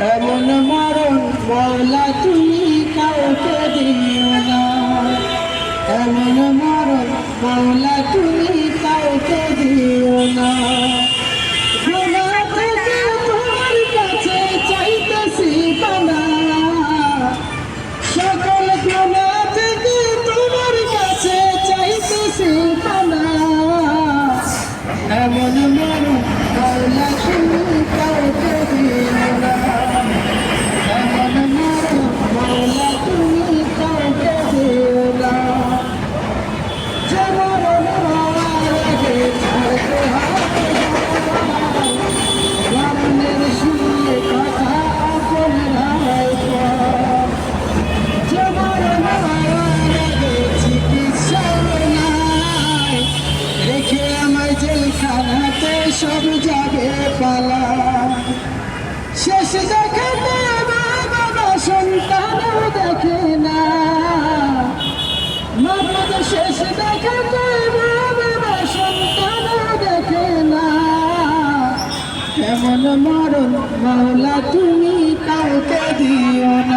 এমন মরণ বলা তুমি কাউকে দিও না। এমন মরণ বলা তুমি কাউকে দিও না। শেষ দেখাতে বাবা সন্তানও দেখে না। মরদ শেষ দেখাতে বাবা সন্তানও দেখে না। কেমন মরণ মাওলা, তুমি কাউকে দিও না।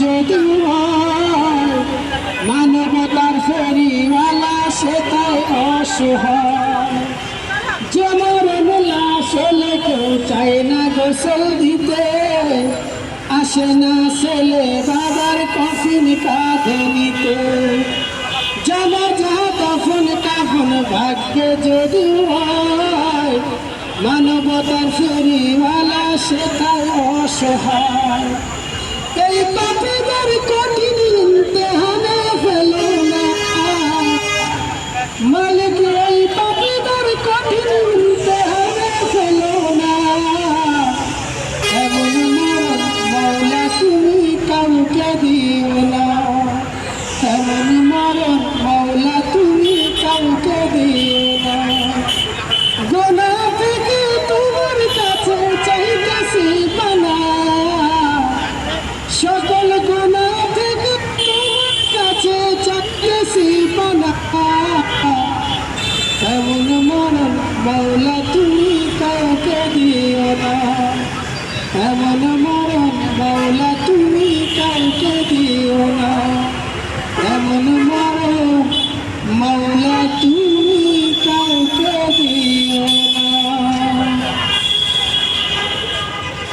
যদি মানবতার ফেরিওয়ালা, সে তাই অসহায় জমরন লাশ হলে কেউ চায় না গোসল দিতে, আসে না ছেলে বাবার কফিন কাঁধে নিতে। জানা যা কফন ভাগ্যে যদি হয় মানবতার ফেরিওয়ালা সেটাই অসহায়। এই পাপীদের কঠিন ইমতেহানে এমন মরণ মৌলা তুমি কাউকে দিও না। এমন মরণ মৌলা তুমি কাউকে দিও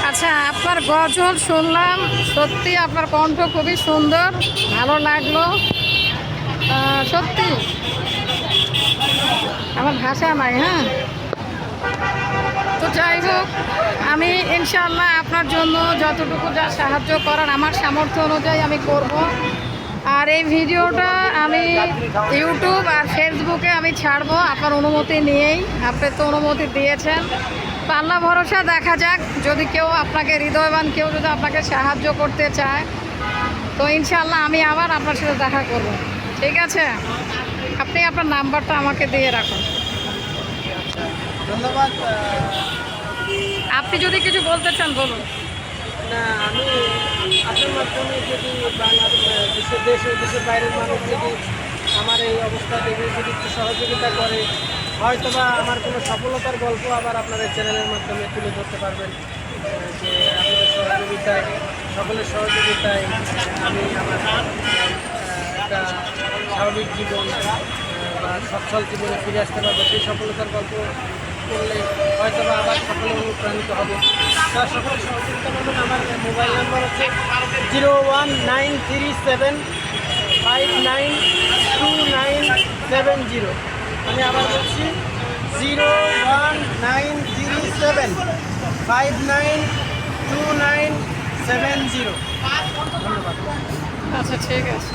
আচ্ছা আপনার গজল শুনলাম। সত্যি আপনার কণ্ঠ খুবই সুন্দর, ভালো লাগল। সত্যি? আমার ভাষা নাই হ্যাঁ? যাই হোক, আমি ইনশাল্লাহ আপনার জন্য যতটুকু যা সাহায্য করার আমার সামর্থ্য অনুযায়ী আমি করব। আর এই ভিডিওটা আমি ইউটিউব আর ফেসবুকে আমি ছাড়বো আপনার অনুমতি নিয়েই। আপনি তো অনুমতি দিয়েছেন। পাল্লা ভরসা, দেখা যাক যদি কেউ আপনাকে হৃদয়বান, কেউ যদি আপনাকে সাহায্য করতে চায়, তো ইনশাল্লাহ আমি আবার আপনার সাথে দেখা করব। ঠিক আছে? আপনি আপনার নাম্বারটা আমাকে দিয়ে রাখুন। ধন্যবাদ আপনি যদি কিছু বলতে চান, বলুন। না, আমি আপনার মাধ্যমে যদি বাংলার দেশের দেশ ও দেশের বাইরের মানুষ যদি আমার এই অবস্থা দেখে যদি একটু সহযোগিতা করে, হয়তোবা আমার কোনো সফলতার গল্প আবার আপনার চ্যানেলের মাধ্যমে তুলে ধরতে পারবেন। যে আপনাদের সহযোগিতায়, সকলের সহযোগিতায় আমি আমার একটা স্বাভাবিক জীবন বা সচ্ছল জীবনে ফিরে আসতে পারব। সেই সফলতার গল্প করলে হয়তো বা আবার সকলে অনুপ্রাণিত হবে। তার সকল সহযোগিতা করবেন। আমার মোবাইল নাম্বার হচ্ছে zero one nine three seven five nine two nine seven zero. আমি আবার বলছি, zero one nine three seven five nine two nine seven zero. ধন্যবাদ। আচ্ছা ঠিক আছে।